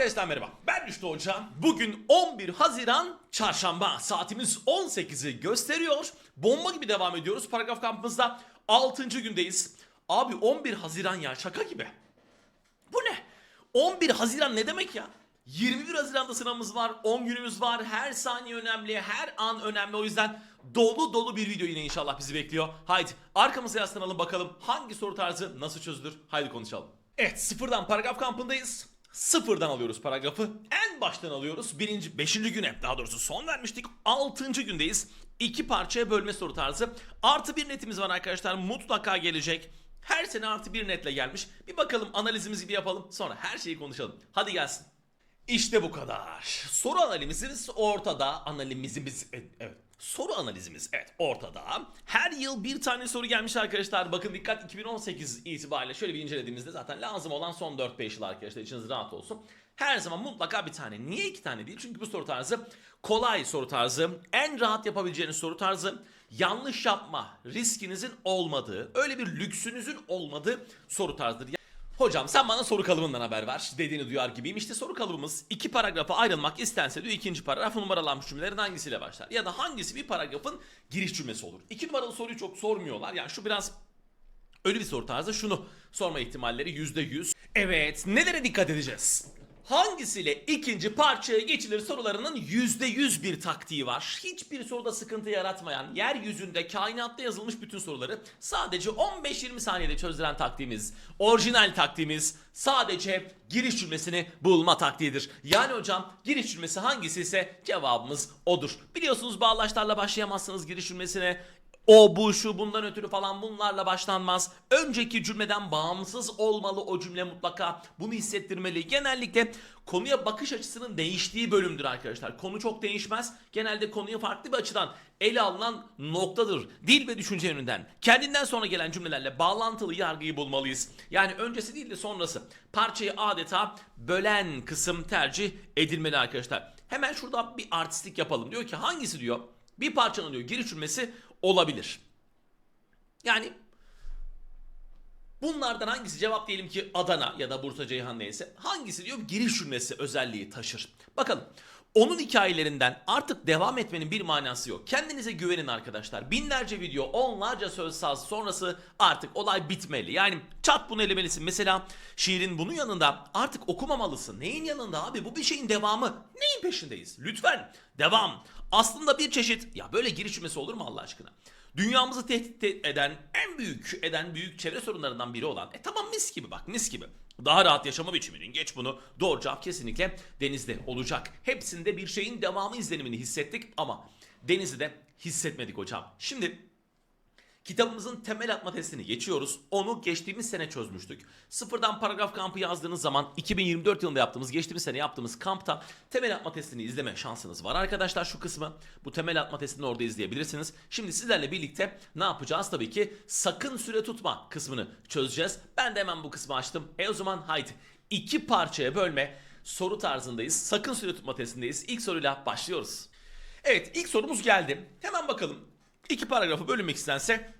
Arkadaşlar merhaba. Ben Rüştü Hoca. Bugün 11 Haziran Çarşamba. Saatimiz 18'i gösteriyor. Bomba gibi devam ediyoruz. Paragraf kampımızda 6. gündeyiz. Abi 11 Haziran ya şaka gibi. Bu ne? 11 Haziran ne demek ya? 21 Haziran'da sınavımız var, 10 günümüz var. Her saniye önemli, her an önemli. O yüzden dolu dolu bir video yine inşallah bizi bekliyor. Haydi arkamıza yaslanalım bakalım hangi soru tarzı nasıl çözülür? Haydi konuşalım. Evet sıfırdan paragraf kampındayız. Sıfırdan alıyoruz paragrafı. En baştan alıyoruz. Birinci, beşinci güne daha doğrusu son vermiştik. Altıncı gündeyiz. İki parçaya bölme soru tarzı. Artı bir netimiz var arkadaşlar. Mutlaka gelecek. Her sene artı bir netle gelmiş. Bir bakalım analizimizi bir yapalım. Sonra her şeyi konuşalım. Hadi gelsin. İşte bu kadar. Soru analizimiz ortada. Analizimiz evet. Soru analizimiz evet ortada. Her yıl bir tane soru gelmiş arkadaşlar. Bakın dikkat 2018 itibariyle şöyle bir incelediğimizde zaten lazım olan son 4-5 yıl arkadaşlar içiniz rahat olsun. Her zaman mutlaka bir tane. Niye iki tane değil? Çünkü bu soru tarzı kolay soru tarzı. En rahat yapabileceğiniz soru tarzı. Yanlış yapma riskinizin olmadığı, öyle bir lüksünüzün olmadığı soru tarzıdır. Hocam sen bana soru kalıbından haber ver dediğini duyar gibiyim. İşte soru kalıbımız iki paragrafa ayrılmak istense diyor ikinci paragraf numaralanmış cümlelerin hangisiyle başlar? Ya da hangisi bir paragrafın giriş cümlesi olur? İki numaralı soruyu çok sormuyorlar. Yani şu biraz Öyle bir soru tarzı şunu sorma ihtimalleri yüzde yüz. Evet nelere dikkat edeceğiz? Hangisiyle ikinci parçaya geçilir sorularının yüzde yüz bir taktiği var. Hiçbir soruda sıkıntı yaratmayan, yeryüzünde kainatta yazılmış bütün soruları sadece 15-20 saniyede çözdüren taktiğimiz, orijinal taktiğimiz sadece giriş cümlesini bulma taktiğidir. Yani hocam giriş cümlesi hangisi ise cevabımız odur. Biliyorsunuz bağlaçlarla başlayamazsınız giriş cümlesine o bu şu bundan ötürü falan bunlarla başlanmaz. Önceki cümleden bağımsız olmalı o cümle mutlaka. Bunu hissettirmeli. Genellikle konuya bakış açısının değiştiği bölümdür arkadaşlar. Konu çok değişmez. Genelde konuya farklı bir açıdan ele alınan noktadır. Dil ve düşünce yönünden. Kendinden sonra gelen cümlelerle bağlantılı yargıyı bulmalıyız. Yani öncesi değil de sonrası. Parçayı adeta bölen kısım tercih edilmeli arkadaşlar. Hemen şurada bir artistlik yapalım. Diyor ki hangisi diyor? Bir parçanın diyor giriş cümlesi olabilir. Yani bunlardan hangisi cevap diyelim ki Adana ya da Bursa Ceyhan neyse hangisi diyor giriş cümlesi özelliği taşır. Bakalım onun hikayelerinden artık devam etmenin bir manası yok. Kendinize güvenin arkadaşlar. Binlerce video, onlarca söz saz sonrası artık olay bitmeli. Yani çat bunu elemelisin. Mesela şiirin bunun yanında artık okumamalısın. Neyin yanında abi? Bu bir şeyin devamı. Neyin peşindeyiz? Lütfen devam. Aslında bir çeşit ya böyle giriş cümlesi olur mu Allah aşkına? Dünyamızı tehdit eden, en büyük eden büyük çevre sorunlarından biri olan. E tamam mis gibi bak mis gibi. Daha rahat yaşama biçiminin geç bunu. Doğru cevap kesinlikle denizde olacak. Hepsinde bir şeyin devamı izlenimini hissettik ama Denizli'de hissetmedik hocam. Şimdi Kitabımızın temel atma testini geçiyoruz. Onu geçtiğimiz sene çözmüştük. Sıfırdan paragraf kampı yazdığınız zaman 2024 yılında yaptığımız, geçtiğimiz sene yaptığımız kampta temel atma testini izleme şansınız var arkadaşlar şu kısmı. Bu temel atma testini orada izleyebilirsiniz. Şimdi sizlerle birlikte ne yapacağız? Tabii ki sakın süre tutma kısmını çözeceğiz. Ben de hemen bu kısmı açtım. E o zaman haydi iki parçaya bölme soru tarzındayız. Sakın süre tutma testindeyiz. İlk soruyla başlıyoruz. Evet ilk sorumuz geldi. Hemen bakalım. İki paragrafı bölünmek istense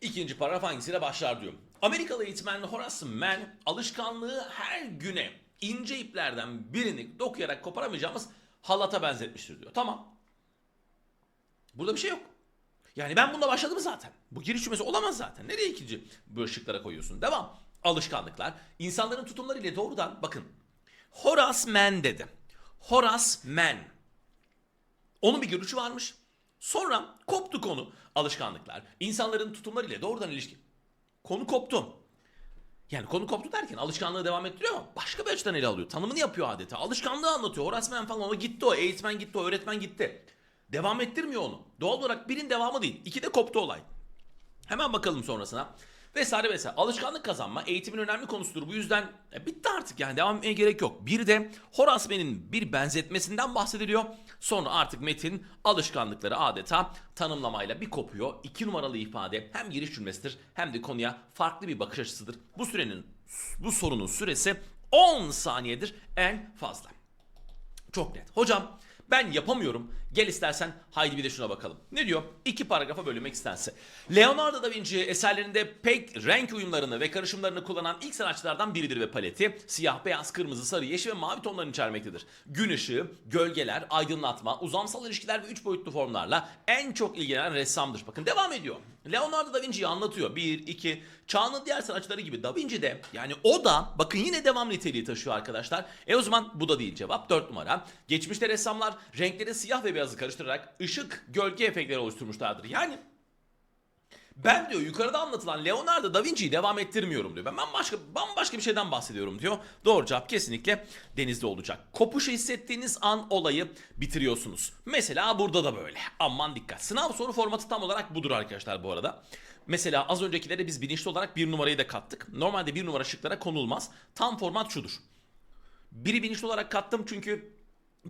ikinci paragraf hangisiyle başlar diyor. Amerikalı eğitmen Horace Mann alışkanlığı her güne ince iplerden birini dokuyarak koparamayacağımız halata benzetmiştir diyor. Tamam. Burada bir şey yok. Yani ben bunda başladım zaten. Bu giriş cümlesi olamaz zaten. Nereye ikinci bu ışıklara koyuyorsun? Devam. Alışkanlıklar. İnsanların tutumları ile doğrudan bakın. Horace Mann dedi. Horace Mann. Onun bir görüşü varmış. Sonra koptu konu. Alışkanlıklar. İnsanların tutumlarıyla doğrudan ilişki. Konu koptu. Yani konu koptu derken alışkanlığı devam ettiriyor ama başka bir açıdan ele alıyor. Tanımını yapıyor adeta. Alışkanlığı anlatıyor. Mann falan o gitti o. Eğitmen gitti o. Öğretmen gitti. Devam ettirmiyor onu. Doğal olarak birin devamı değil. İki de koptu olay. Hemen bakalım sonrasına. Vesaire vesaire. Alışkanlık kazanma eğitimin önemli konusudur. Bu yüzden e, bitti artık yani devam etmeye gerek yok. Bir de Horace Mann'in bir benzetmesinden bahsediliyor. Sonra artık metin alışkanlıkları adeta tanımlamayla bir kopuyor. İki numaralı ifade hem giriş cümlesidir hem de konuya farklı bir bakış açısıdır. Bu sürenin bu sorunun süresi 10 saniyedir en fazla. Çok net. Hocam Ben yapamıyorum. Gel istersen haydi bir de şuna bakalım. Ne diyor? İki paragrafa bölünmek istense. Leonardo da Vinci eserlerinde pek renk uyumlarını ve karışımlarını kullanan ilk sanatçılardan biridir ve paleti siyah, beyaz, kırmızı, sarı, yeşil ve mavi tonlarını içermektedir. Gün ışığı, gölgeler, aydınlatma, uzamsal ilişkiler ve üç boyutlu formlarla en çok ilgilenen ressamdır. Bakın devam ediyor. Leonardo da Vinci'yi anlatıyor. Bir, iki, çağının diğer sanatçıları gibi Da Vinci de yani o da bakın yine devam niteliği taşıyor arkadaşlar. E o zaman bu da değil cevap. 4 numara. Geçmişte ressamlar renkleri siyah ve beyazı karıştırarak ışık, gölge efektleri oluşturmuşlardır. Yani ben diyor yukarıda anlatılan Leonardo da Vinci'yi devam ettirmiyorum diyor. Ben başka bambaşka bir şeyden bahsediyorum diyor. Doğru cevap kesinlikle denizde olacak. Kopuşu hissettiğiniz an olayı bitiriyorsunuz. Mesela burada da böyle. Aman dikkat. Sınav soru formatı tam olarak budur arkadaşlar bu arada. Mesela az öncekilere biz bilinçli olarak bir numarayı da kattık. Normalde bir numara şıklara konulmaz. Tam format şudur. Biri bilinçli olarak kattım çünkü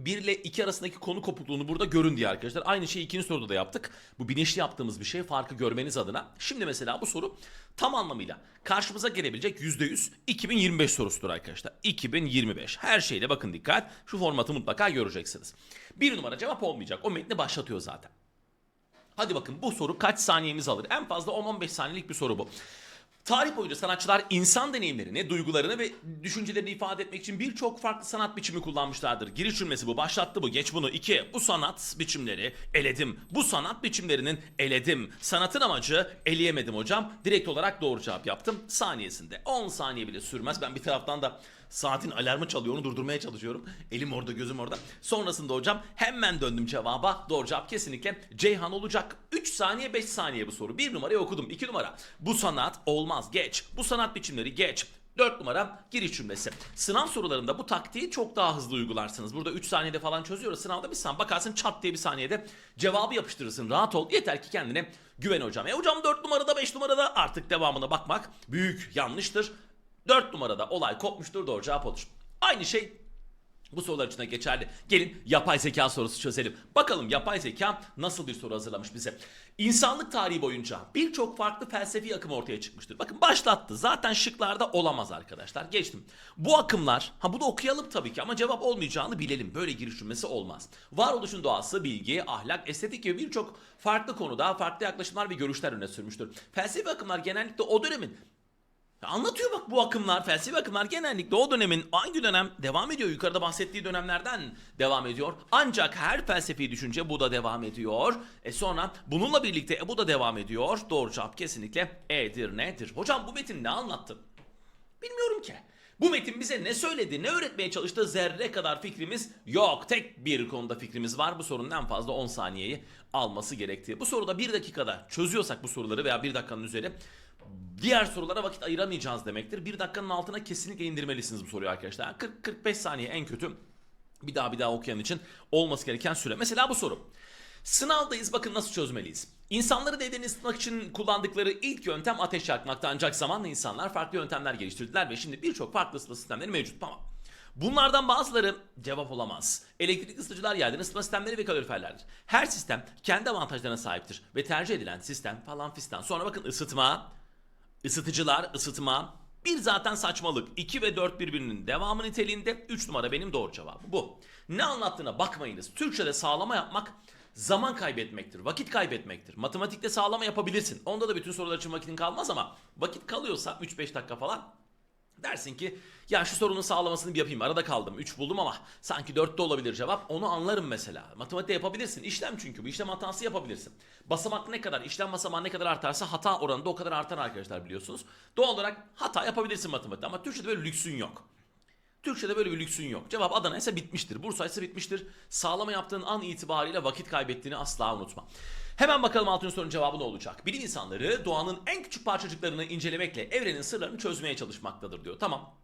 1 ile 2 arasındaki konu kopukluğunu burada görün diye arkadaşlar. Aynı şeyi ikinci soruda da yaptık. Bu bilinçli yaptığımız bir şey farkı görmeniz adına. Şimdi mesela bu soru tam anlamıyla karşımıza gelebilecek %100 2025 sorusudur arkadaşlar. 2025. Her şeyle bakın dikkat. Şu formatı mutlaka göreceksiniz. Bir numara cevap olmayacak. O metni başlatıyor zaten. Hadi bakın bu soru kaç saniyemiz alır? En fazla 10-15 saniyelik bir soru bu. Tarih boyunca sanatçılar insan deneyimlerini, duygularını ve düşüncelerini ifade etmek için birçok farklı sanat biçimi kullanmışlardır. Giriş cümlesi bu, başlattı bu, geç bunu. 2. Bu sanat biçimleri eledim. Bu sanat biçimlerinin eledim. Sanatın amacı eleyemedim hocam. Direkt olarak doğru cevap yaptım. Saniyesinde. 10 saniye bile sürmez. Ben bir taraftan da saatin alarmı çalıyor onu durdurmaya çalışıyorum. Elim orada gözüm orada. Sonrasında hocam hemen döndüm cevaba. Doğru cevap kesinlikle Ceyhan olacak. 3 saniye 5 saniye bu soru. 1 numarayı okudum. 2 numara. Bu sanat olmaz geç. Bu sanat biçimleri geç. 4 numara giriş cümlesi. Sınav sorularında bu taktiği çok daha hızlı uygularsınız. Burada 3 saniyede falan çözüyoruz. Sınavda bir saniye bakarsın çat diye bir saniyede cevabı yapıştırırsın. Rahat ol. Yeter ki kendine güven hocam. E hocam 4 numarada 5 numarada artık devamına bakmak büyük yanlıştır. 4 numarada olay kopmuştur doğru cevap olur. Aynı şey bu sorular için de geçerli. Gelin yapay zeka sorusu çözelim. Bakalım yapay zeka nasıl bir soru hazırlamış bize. İnsanlık tarihi boyunca birçok farklı felsefi akım ortaya çıkmıştır. Bakın başlattı. Zaten şıklarda olamaz arkadaşlar. Geçtim. Bu akımlar, ha bu da okuyalım tabii ki ama cevap olmayacağını bilelim. Böyle giriş olmaz. Varoluşun doğası, bilgi, ahlak, estetik gibi birçok farklı konuda farklı yaklaşımlar ve görüşler öne sürmüştür. Felsefi akımlar genellikle o dönemin Anlatıyor bak bu akımlar, felsefi akımlar genellikle o dönemin hangi dönem devam ediyor? Yukarıda bahsettiği dönemlerden devam ediyor. Ancak her felsefi düşünce bu da devam ediyor. E sonra bununla birlikte e, bu da devam ediyor. Doğru cevap kesinlikle E'dir, nedir? Hocam bu metin ne anlattı? Bilmiyorum ki. Bu metin bize ne söyledi, ne öğretmeye çalıştı zerre kadar fikrimiz yok. Tek bir konuda fikrimiz var. Bu sorunun en fazla 10 saniyeyi alması gerektiği. Bu soruda 1 dakikada çözüyorsak bu soruları veya 1 dakikanın üzeri diğer sorulara vakit ayıramayacağız demektir. 1 dakikanın altına kesinlikle indirmelisiniz bu soruyu arkadaşlar. 40-45 saniye en kötü bir daha bir daha okuyan için olması gereken süre. Mesela bu soru. Sınavdayız bakın nasıl çözmeliyiz. İnsanları devlerini ısıtmak için kullandıkları ilk yöntem ateş yakmakta ancak zamanla insanlar farklı yöntemler geliştirdiler ve şimdi birçok farklı ısıtma sistemleri mevcut. Tamam. Bunlardan bazıları cevap olamaz. Elektrikli ısıtıcılar yerden ısıtma sistemleri ve kaloriferlerdir. Her sistem kendi avantajlarına sahiptir ve tercih edilen sistem falan fistan. Sonra bakın ısıtma, ısıtıcılar, ısıtma, bir zaten saçmalık. 2 ve 4 birbirinin devamı niteliğinde 3 numara benim doğru cevabım bu. Ne anlattığına bakmayınız. Türkçe'de sağlama yapmak zaman kaybetmektir, vakit kaybetmektir. Matematikte sağlama yapabilirsin. Onda da bütün sorular için vakitin kalmaz ama vakit kalıyorsa 3-5 dakika falan dersin ki ya şu sorunun sağlamasını bir yapayım arada kaldım 3 buldum ama sanki 4 de olabilir cevap onu anlarım mesela. Matematikte yapabilirsin işlem çünkü bu işlem hatası yapabilirsin. Basamak ne kadar işlem basamağı ne kadar artarsa hata oranı da o kadar artar arkadaşlar biliyorsunuz. Doğal olarak hata yapabilirsin matematikte ama Türkçe'de böyle lüksün yok. Türkçe'de böyle bir lüksün yok. Cevap Adana ise bitmiştir. Bursa ise bitmiştir. Sağlama yaptığın an itibariyle vakit kaybettiğini asla unutma. Hemen bakalım altın sorunun cevabı ne olacak? Bilim insanları doğanın en küçük parçacıklarını incelemekle evrenin sırlarını çözmeye çalışmaktadır diyor. Tamam.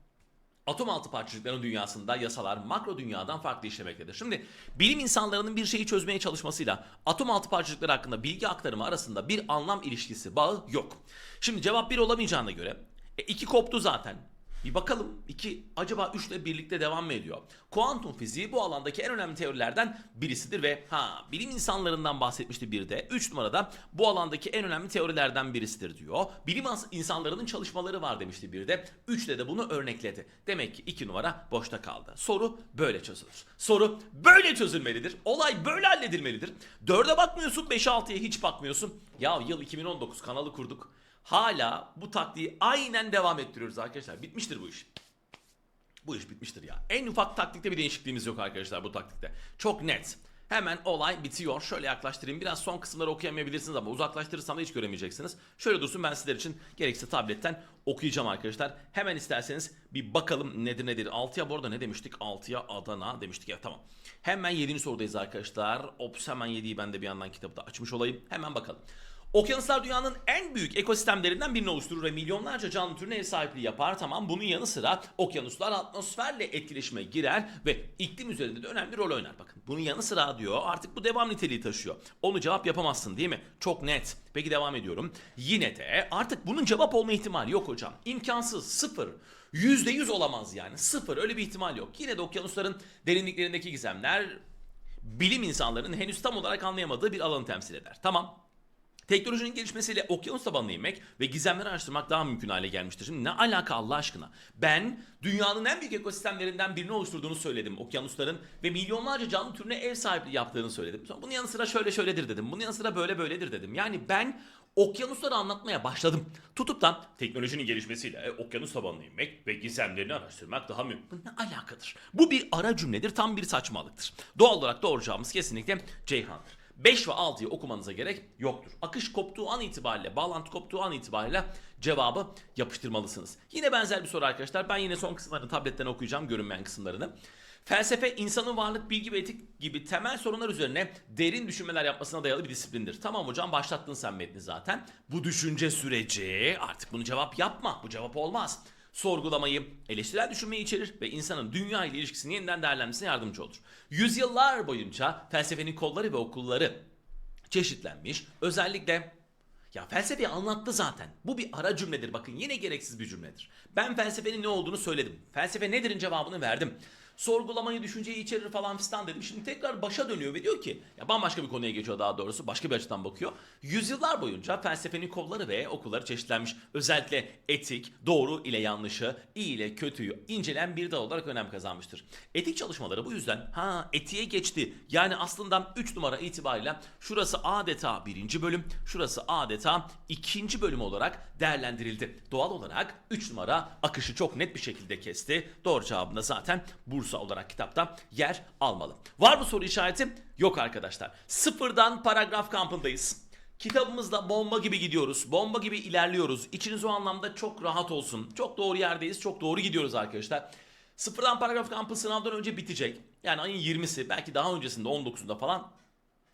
Atom altı parçacıkların dünyasında yasalar makro dünyadan farklı işlemektedir. Şimdi bilim insanlarının bir şeyi çözmeye çalışmasıyla atom altı parçacıkları hakkında bilgi aktarımı arasında bir anlam ilişkisi, bağı yok. Şimdi cevap bir olamayacağına göre e, iki koptu zaten. Bir bakalım 2 acaba 3 ile birlikte devam mı ediyor? Kuantum fiziği bu alandaki en önemli teorilerden birisidir ve ha bilim insanlarından bahsetmişti bir de 3 numarada bu alandaki en önemli teorilerden birisidir diyor. Bilim insanlarının çalışmaları var demişti bir de 3 de bunu örnekledi. Demek ki 2 numara boşta kaldı. Soru böyle çözülür. Soru böyle çözülmelidir. Olay böyle halledilmelidir. 4'e bakmıyorsun 5'e 6'ya hiç bakmıyorsun. Ya yıl 2019 kanalı kurduk. Hala bu taktiği aynen devam ettiriyoruz arkadaşlar. Bitmiştir bu iş. Bu iş bitmiştir ya. En ufak taktikte bir değişikliğimiz yok arkadaşlar bu taktikte. Çok net. Hemen olay bitiyor. Şöyle yaklaştırayım. Biraz son kısımları okuyamayabilirsiniz ama uzaklaştırırsam da hiç göremeyeceksiniz. Şöyle dursun ben sizler için gerekirse tabletten okuyacağım arkadaşlar. Hemen isterseniz bir bakalım nedir nedir. 6'ya bu arada ne demiştik? 6'ya Adana demiştik ya tamam. Hemen 7. sorudayız arkadaşlar. Ops hemen 7'yi ben de bir yandan kitabı da açmış olayım. Hemen bakalım. Okyanuslar dünyanın en büyük ekosistemlerinden birini oluşturur ve milyonlarca canlı türüne ev sahipliği yapar. Tamam bunun yanı sıra okyanuslar atmosferle etkileşime girer ve iklim üzerinde de önemli rol oynar. Bakın bunun yanı sıra diyor artık bu devam niteliği taşıyor. Onu cevap yapamazsın değil mi? Çok net. Peki devam ediyorum. Yine de artık bunun cevap olma ihtimali yok hocam. İmkansız sıfır. Yüzde yüz olamaz yani. Sıfır öyle bir ihtimal yok. Yine de okyanusların derinliklerindeki gizemler bilim insanlarının henüz tam olarak anlayamadığı bir alanı temsil eder. Tamam. Teknolojinin gelişmesiyle okyanus tabanına inmek ve gizemleri araştırmak daha mümkün hale gelmiştir. Şimdi ne alaka Allah aşkına? Ben dünyanın en büyük ekosistemlerinden birini oluşturduğunu söyledim okyanusların ve milyonlarca canlı türüne ev sahipliği yaptığını söyledim. Sonra bunun yanı sıra şöyle şöyledir dedim. Bunun yanı sıra böyle böyledir dedim. Yani ben okyanusları anlatmaya başladım. Tutup da teknolojinin gelişmesiyle e, okyanus tabanına inmek ve gizemlerini araştırmak daha mümkün. Bu ne alakadır? Bu bir ara cümledir, tam bir saçmalıktır. Doğal olarak doğru cevabımız kesinlikle Ceyhan'dır. 5 ve 6'yı okumanıza gerek yoktur. Akış koptuğu an itibariyle, bağlantı koptuğu an itibariyle cevabı yapıştırmalısınız. Yine benzer bir soru arkadaşlar. Ben yine son kısımlarını tabletten okuyacağım, görünmeyen kısımlarını. Felsefe insanın varlık, bilgi ve etik gibi temel sorunlar üzerine derin düşünmeler yapmasına dayalı bir disiplindir. Tamam hocam başlattın sen metni zaten. Bu düşünce süreci artık bunu cevap yapma. Bu cevap olmaz sorgulamayı, eleştirel düşünmeyi içerir ve insanın dünya ile ilişkisini yeniden değerlenmesine yardımcı olur. Yüzyıllar boyunca felsefenin kolları ve okulları çeşitlenmiş. Özellikle ya felsefeyi anlattı zaten. Bu bir ara cümledir bakın yine gereksiz bir cümledir. Ben felsefenin ne olduğunu söyledim. Felsefe nedir'in cevabını verdim. Sorgulamayı, düşünceyi içerir falan fistan dedim. Şimdi tekrar başa dönüyor ve diyor ki ya bambaşka bir konuya geçiyor daha doğrusu. Başka bir açıdan bakıyor. Yüzyıllar boyunca felsefenin kolları ve okulları çeşitlenmiş. Özellikle etik, doğru ile yanlışı, iyi ile kötüyü incelen bir dal olarak önem kazanmıştır. Etik çalışmaları bu yüzden ha etiğe geçti. Yani aslında 3 numara itibariyle şurası adeta birinci bölüm, şurası adeta ikinci bölüm olarak değerlendirildi. Doğal olarak 3 numara akışı çok net bir şekilde kesti. Doğru cevabında zaten Bursa olarak kitapta yer almalı. Var mı soru işareti? Yok arkadaşlar. Sıfırdan paragraf kampındayız. Kitabımızda bomba gibi gidiyoruz. Bomba gibi ilerliyoruz. İçiniz o anlamda çok rahat olsun. Çok doğru yerdeyiz. Çok doğru gidiyoruz arkadaşlar. Sıfırdan paragraf kampı sınavdan önce bitecek. Yani ayın 20'si belki daha öncesinde 19'unda falan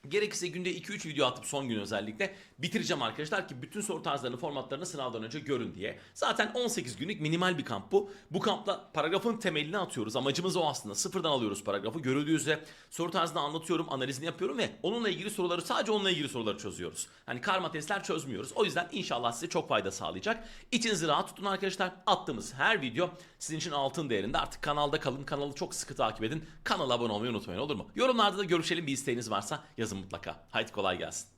Gerekirse günde 2-3 video atıp son gün özellikle bitireceğim arkadaşlar ki bütün soru tarzlarını formatlarını sınavdan önce görün diye. Zaten 18 günlük minimal bir kamp bu. Bu kampta paragrafın temelini atıyoruz. Amacımız o aslında. Sıfırdan alıyoruz paragrafı. Görüldüğü üzere soru tarzını anlatıyorum, analizini yapıyorum ve onunla ilgili soruları sadece onunla ilgili soruları çözüyoruz. Hani karma testler çözmüyoruz. O yüzden inşallah size çok fayda sağlayacak. İçinizi rahat tutun arkadaşlar. Attığımız her video sizin için altın değerinde. Artık kanalda kalın. Kanalı çok sıkı takip edin. Kanala abone olmayı unutmayın olur mu? Yorumlarda da görüşelim bir isteğiniz varsa yazın mutlaka. Haydi kolay gelsin.